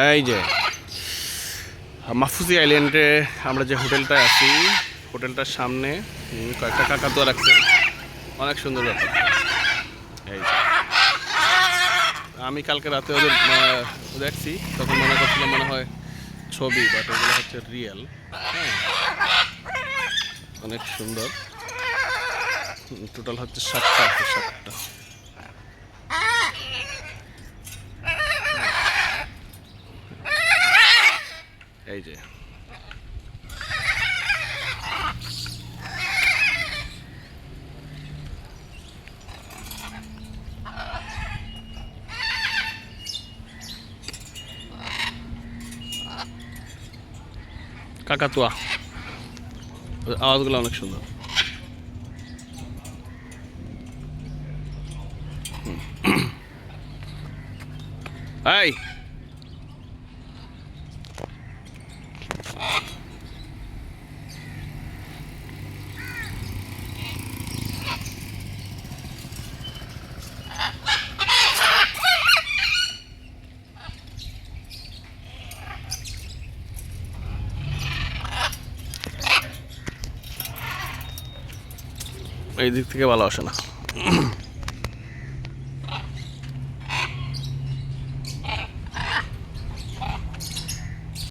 এই যে মাহফুজি আইল্যান্ডে আমরা যে হোটেলটায় আছি, হোটেলটার সামনে কয়েকটা কাকাতুয়া রাখছে। অনেক সুন্দর ব্যাপার। এই আমি কালকে রাতে ওদের দেখছি, তখন মনে করছিলাম মনে হয় ছবি বাট ওগুলো হচ্ছে রিয়েল হ্যাঁ অনেক সুন্দর। টোটাল হচ্ছে সাতটা সাতটা। এই যে। কাকাতুয়া। আওয়াজগুলো অনেক সুন্দর। এই। এই দিক থেকে ভালো আসে না।